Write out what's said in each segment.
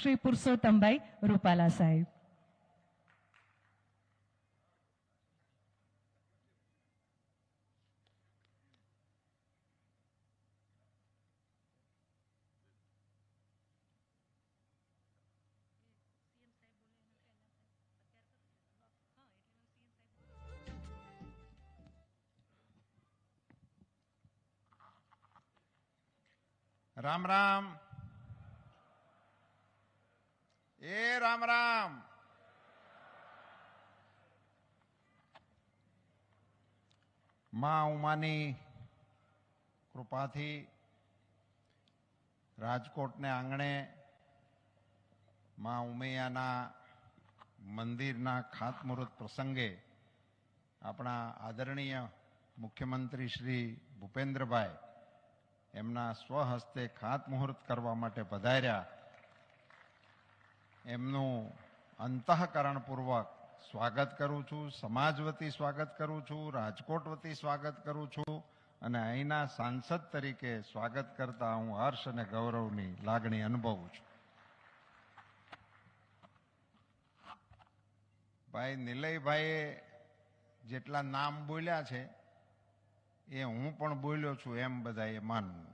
શ્રી પુરુષોત્તમભાઈ રૂપાલા સાહેબ. રામ રામ. એ રામ રામ. માં ઉમાની કૃપાથી રાજકોટને આંગણે મા ઉમૈયાના મંદિરના ખાતમુહૂર્ત પ્રસંગે આપણા આદરણીય મુખ્યમંત્રી શ્રી ભૂપેન્દ્રભાઈ એમના સ્વહસ્તે ખાતમુહૂર્ત કરવા માટે પધાર્યા. એમનું અંતઃકરણપૂર્વક સ્વાગત કરું છું, સમાજ વતી સ્વાગત કરું છું, રાજકોટ વતી સ્વાગત કરું છું અને અહીંના સાંસદ તરીકે સ્વાગત કરતા હું હર્ષ અને ગૌરવની લાગણી અનુભવું છું. ભાઈ, નિલયભાઈએ જેટલા નામ બોલ્યા છે, એ હું પણ બોલ્યો છું, એમ બધાએ માનવું.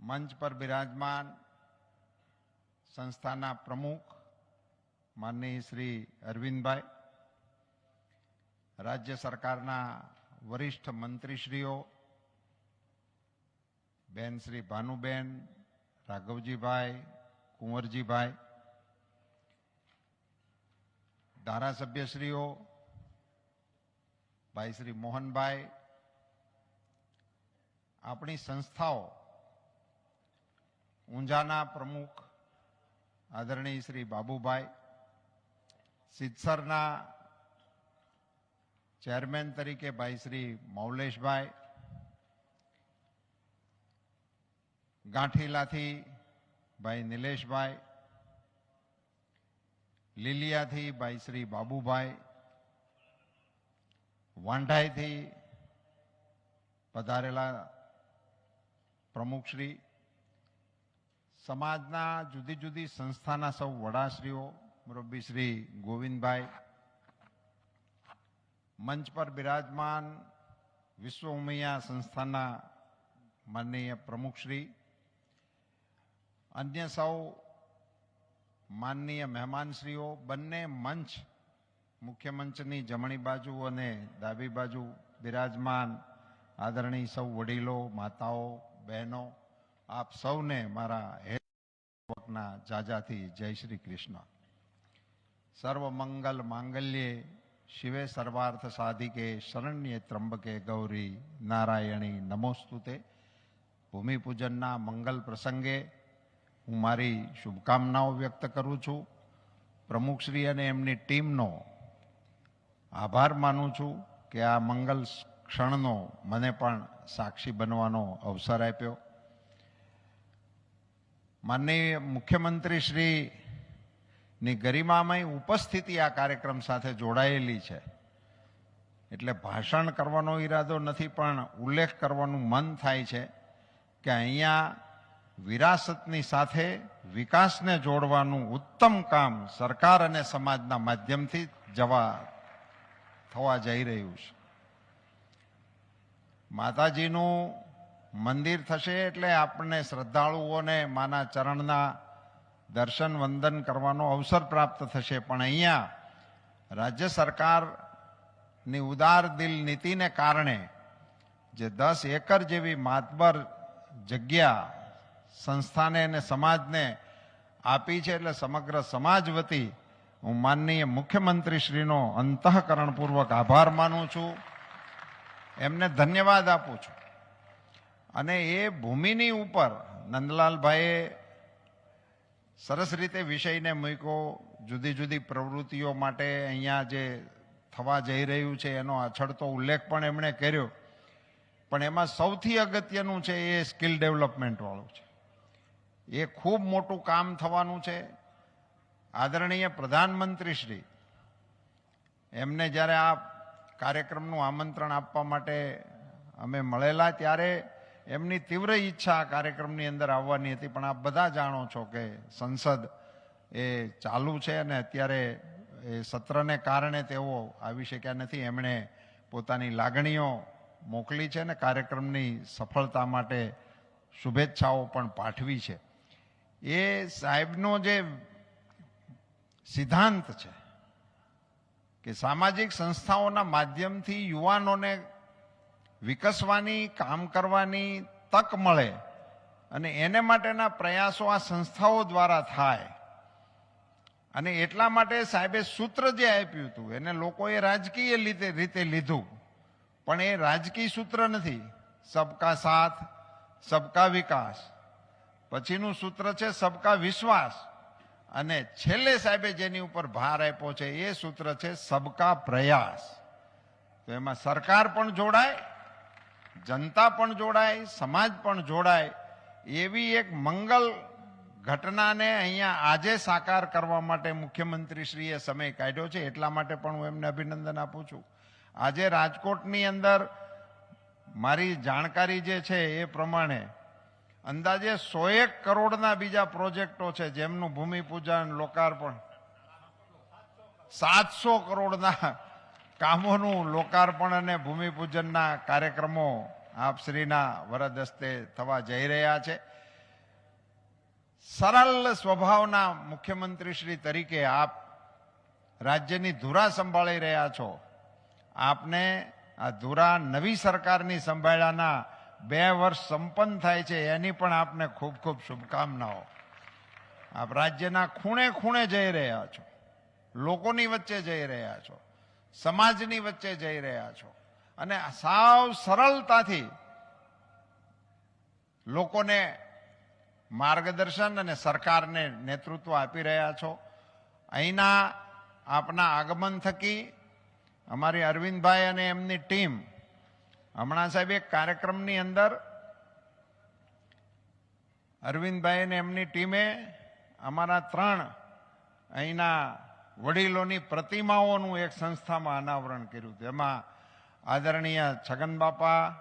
મંચ પર બિરાજમાન સંસ્થાના પ્રમુખ માનનીય શ્રી અરવિંદભાઈ રાજ્ય સરકારના વરિષ્ઠ મંત્રીશ્રીઓ બેન શ્રી ભાનુબેન રાઘવજીભાઈ કુંવરજીભાઈ ધારાસભ્યશ્રીઓ ભાઈ શ્રી મોહનભાઈ આપણી સંસ્થાઓ ઊંઝાના પ્રમુખ આદરણીય શ્રી બાબુભાઈ સિદ્સરના ચેરમેન તરીકે ભાઈ શ્રી મૌલેશભાઈ ગાંઠીલાથી ભાઈ નિલેશભાઈ લીલિયાથી ભાઈ શ્રી બાબુભાઈ વાંઢાઈથી પધારેલા પ્રમુખશ્રી સમાજના જુદી જુદી સંસ્થાના સૌ વડાશ્રીઓ, મુરબ્બી શ્રી ગોવિંદભાઈ, મંચ પર બિરાજમાન વિશ્વ ઉમૈયા સંસ્થાના માનનીય પ્રમુખશ્રી અન્ય સૌ માનનીય મહેમાનશ્રીઓ, બંને મંચ મુખ્ય મંચની જમણી બાજુ અને ડાબી બાજુ બિરાજમાન આદરણીય સૌ વડીલો, માતાઓ, બહેનો આપ સૌને મારા હેના જાજાથી જય શ્રી કૃષ્ણ. સર્વ મંગલ માંગલ્યે શિવે સર્વાર્થ સાધિકે શરણ્ય ત્રંબકે ગૌરી નારાયણી નમોસ્તુતે. ભૂમિપૂજનના મંગલ પ્રસંગે હું મારી શુભકામનાઓ વ્યક્ત કરું છું. પ્રમુખશ્રી અને એમની ટીમનો આભાર માનું છું કે આ મંગલ ક્ષણનો મને પણ સાક્ષી બનવાનો અવસર આપ્યો. માનનીય મુખ્યમંત્રી શ્રી ની ગરિમામય ઉપસ્થિતિ આ કાર્યક્રમ સાથે જોડાયેલી છે. એટલે ભાષણ કરવાનો ઈરાદો નથી, પણ ઉલ્લેખ કરવાનું મન થાય છે કે અહીંયા વિરાસતની સાથે વિકાસને જોડવાનું ઉત્તમ કામ સરકાર અને સમાજના માધ્યમથી જવા થવા જઈ રહ્યું છે. માતાજીનું મંદિર થશે એટલે આપણને શ્રદ્ધાળુઓને માના ચરણના દર્શન, વંદન કરવાનો અવસર પ્રાપ્ત થશે. પણ અહીંયા રાજ્ય સરકારની ઉદાર દિલ નીતિને કારણે જે દસ એકર જેવી માતબર જગ્યા સંસ્થાને અને સમાજને આપી છે એટલે સમગ્ર સમાજ વતી હું માનનીય મુખ્યમંત્રીશ્રીનો અંતઃકરણપૂર્વક આભાર માનું છું. એમને ધન્યવાદ આપું છું. અને એ ભૂમિની ઉપર નંદલાલભાઈએ સરસ રીતે વિષયને મૂક્યો. જુદી જુદી પ્રવૃત્તિઓ માટે અહીંયા જે થવા જઈ રહ્યું છે એનો અછડતો ઉલ્લેખ પણ એમણે કર્યો. પણ એમાં સૌથી અગત્યનું છે એ સ્કિલ ડેવલપમેન્ટવાળું છે. એ ખૂબ મોટું કામ થવાનું છે. આદરણીય પ્રધાનમંત્રી શ્રી એમને જ્યારે આ કાર્યક્રમનું આમંત્રણ આપવા માટે અમે મળેલા ત્યારે એમની તીવ્ર ઈચ્છા આ કાર્યક્રમની અંદર આવવાની હતી, પણ આપ બધા જાણો છો કે સંસદ એ ચાલુ છે અને અત્યારે એ સત્રને કારણે તેઓ આવી શક્યા નથી. એમણે પોતાની લાગણીઓ મોકલી છે અને કાર્યક્રમની સફળતા માટે શુભેચ્છાઓ પણ પાઠવી છે. એ સાહેબનો જે સિદ્ધાંત છે કે સામાજિક સંસ્થાઓના માધ્યમથી યુવાનોને વિકસવાની, કામ કરવાની તક મળે અને એને માટેના પ્રયાસો આ સંસ્થાઓ દ્વારા થાય. અને એટલા માટે સાહેબે સૂત્ર જે આપ્યું હતું, એને લોકોએ રાજકીય રીતે રીતે લીધું. પણ એ રાજકીય સૂત્ર નથી. સબકા સાથ, સબકા વિકાસ. પછીનું સૂત્ર છે સબકા વિશ્વાસ. અને છેલ્લે સાહેબે જેની ઉપર ભાર આપ્યો છે એ સૂત્ર છે સબકા પ્રયાસ. તો એમાં સરકાર પણ જોડાય જનતા પણ જોડાય, સમાજ પણ જોડાય, એવી એક મંગલ ઘટનાને અહીંયા આજે સાકાર કરવા માટે મુખ્યમંત્રીશ્રીએ સમય કાઢ્યો છે. એટલા માટે પણ હું એમને અભિનંદન આપું છું. આજે રાજકોટની અંદર મારી જાણકારી જે છે એ પ્રમાણે અંદાજે સોએક કરોડના બીજા પ્રોજેક્ટો છે. જેમનું ભૂમિપૂજન, લોકાર્પણ, સાતસો કરોડના કામોનું લોકાર્પણ અને ભૂમિપૂજનના કાર્યક્રમો આપશ્રીના વરદ હસ્તે થવા જઈ રહ્યા છે. સરળ સ્વભાવના મુખ્યમંત્રી શ્રી તરીકે આપ રાજ્યની ધુરા સંભાળી રહ્યા છો. આપને આ ધુરા નવી સરકારની સંભાળ્યાના બે વર્ષ સંપન્ન થાય છે, એની પણ આપને ખૂબ ખૂબ શુભકામનાઓ. આપ રાજ્યના ખૂણે ખૂણે જઈ રહ્યા છો. લોકોની વચ્ચે જઈ રહ્યા છો. સમાજની વચ્ચે જઈ રહ્યા છો. અને સાવ સરળતાથી લોકોને માર્ગદર્શન અને સરકારને નેતૃત્વ આપી રહ્યા છો. અહીંના આપના આગમન થકી અમારી અરવિંદભાઈ અને એમની ટીમ હમણાં સાહેબ એક કાર્યક્રમની અંદર અરવિંદભાઈ અને એમની ટીમે અમારા ત્રણ અહીંના વડીલોની પ્રતિમાઓનું એક સંસ્થામાં અનાવરણ કર્યું હતું. એમાં આદરણીય છગન બાપા,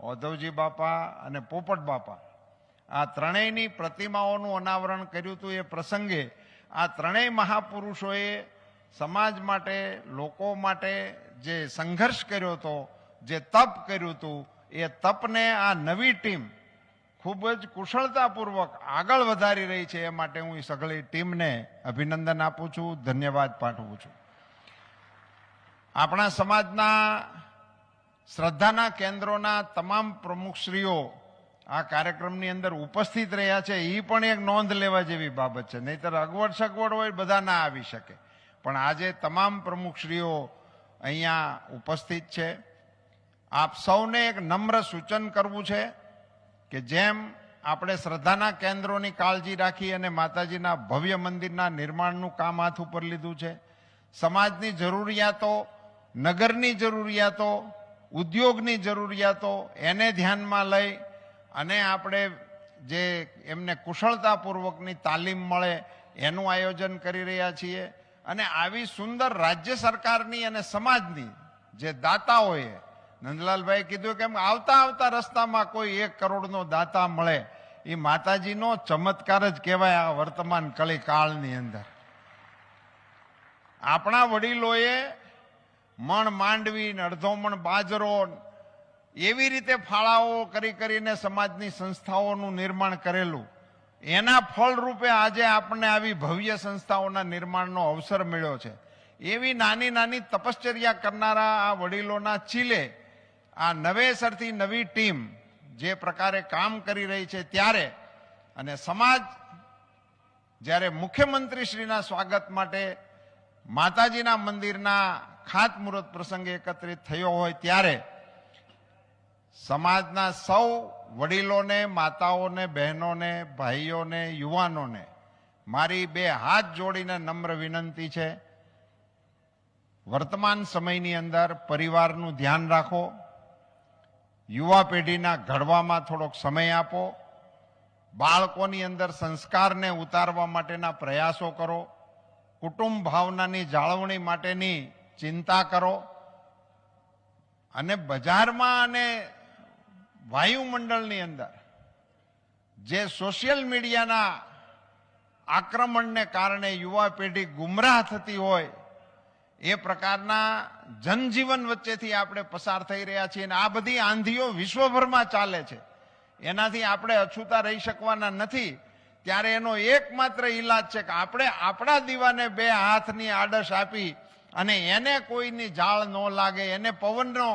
ઓધવજી બાપા અને પોપટ બાપા. આ ત્રણેયની પ્રતિમાઓનું અનાવરણ કર્યું હતું. એ પ્રસંગે આ ત્રણેય મહાપુરુષોએ સમાજ માટે, લોકો માટે જે સંઘર્ષ કર્યો હતો, જે તપ કર્યું હતું, એ તપને આ નવી ટીમ ખૂબ જ કુશળતાપૂર્વક આગળ વધારી રહી છે એ માટે હું એ સગળી ટીમને અભિનંદન આપું છું, ધન્યવાદ પાઠવું છું. આપણા સમાજના શ્રદ્ધાના કેન્દ્રોના તમામ પ્રમુખશ્રીઓ આ કાર્યક્રમની અંદર ઉપસ્થિત રહ્યા છે એ પણ એક નોંધ લેવા જેવી બાબત છે. નહીતર અગવડ સગવડ હોય બધા ના આવી શકે. પણ આજે તમામ પ્રમુખશ્રીઓ અહીંયા ઉપસ્થિત છે. આપ સૌને એક નમ્ર સૂચન કરવું છે કે જેમ આપણે શ્રદ્ધાના કેન્દ્રોની કાળજી રાખી અને માતાજીના ભવ્ય મંદિરના નિર્માણનું કામ હાથ ઉપર લીધું છે, સમાજની જરૂરિયાતો, નગરની જરૂરિયાતો, ઉદ્યોગની જરૂરિયાતો એને ધ્યાનમાં લઈ અને આપણે જે એમને કુશળતાપૂર્વકની તાલીમ મળે એનું આયોજન કરી રહ્યા છીએ અને આવી સુંદર રાજ્ય સરકારની અને સમાજની જે દાતાઓએ નંદલાલભાઈ કીધું કે આવતા આવતા રસ્તામાં કોઈ એક કરોડનો દાતા મળે. એ માતાજીનો ચમત્કાર જ કહેવાય આ વર્તમાન કલી કાળની અંદર. આપણા વડીલોએ મણ માંડવી અડધો મણ બાજરો એવી રીતે ફાળાઓ કરી કરીને સમાજની સંસ્થાઓનું નિર્માણ કરેલું. એના ફળરૂપે આજે આપણને આવી ભવ્ય સંસ્થાઓના નિર્માણનો અવસર મળ્યો છે. એવી નાની નાની તપશ્ચર્યા કરનારા આ વડીલોના ચીલે આ નવેસરથી નવી ટીમ જે પ્રકારે કામ કરી રહી છે ત્યારે અને સમાજ જ્યારે મુખ્યમંત્રીશ્રીના સ્વાગત માટે માતાજીના મંદિરના ખાતમુહૂર્ત પ્રસંગે એકત્રિત થયો હોય ત્યારે સમાજના સૌ વડીલોને, માતાઓને, બહેનોને, ભાઈઓને, યુવાનોને મારી બે હાથ જોડીને નમ્ર વિનંતી છે. વર્તમાન સમયની અંદર પરિવારનું ધ્યાન રાખો. યુવા પેઢીના ઘડવામાં થોડોક સમય આપો, બાળકોની અંદર સંસ્કારને ઉતારવા માટેના પ્રયાસો કરો, કુટુંબ ભાવનાની જાળવણી માટેની ચિંતા કરો અને બજારમાં અને વાયુમંડળની અંદર જે સોશિયલ મીડિયાના આક્રમણને કારણે યુવા પેઢી ગુમરાહ થતી હોય એ પ્રકારના જનજીવન વચ્ચેથી આપણે પસાર થઈ રહ્યા છીએ અને આ બધી આંધીઓ વિશ્વભરમાં ચાલે છે. એનાથી આપણે અછૂતા રહી શકવાના નથી. ત્યારે એનો એકમાત્ર ઈલાજ છે કે આપણે આપણા દીવાને બે હાથની આડશ આપી અને એને કોઈની જાળ ન લાગે, એને પવનનો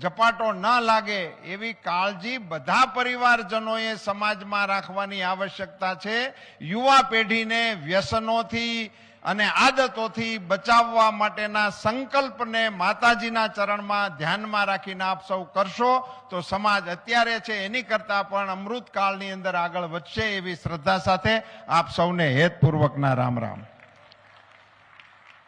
ઝપાટો ન લાગે એવી કાળજી બધા પરિવારજનોએ સમાજમાં રાખવાની આવશ્યકતા છે. યુવા પેઢીને વ્યસનોથી અને આદતોથી બચાવવા માટેના સંકલ્પને માતાજીના ચરણમાં ધ્યાનમાં રાખીને આપ સૌ કરશો તો સમાજ અત્યારે છે એની કરતાં પણ અમૃતકાળની અંદર આગળ વધશે એવી શ્રદ્ધા સાથે આપ સૌને હેતપૂર્વકના રામ રામ.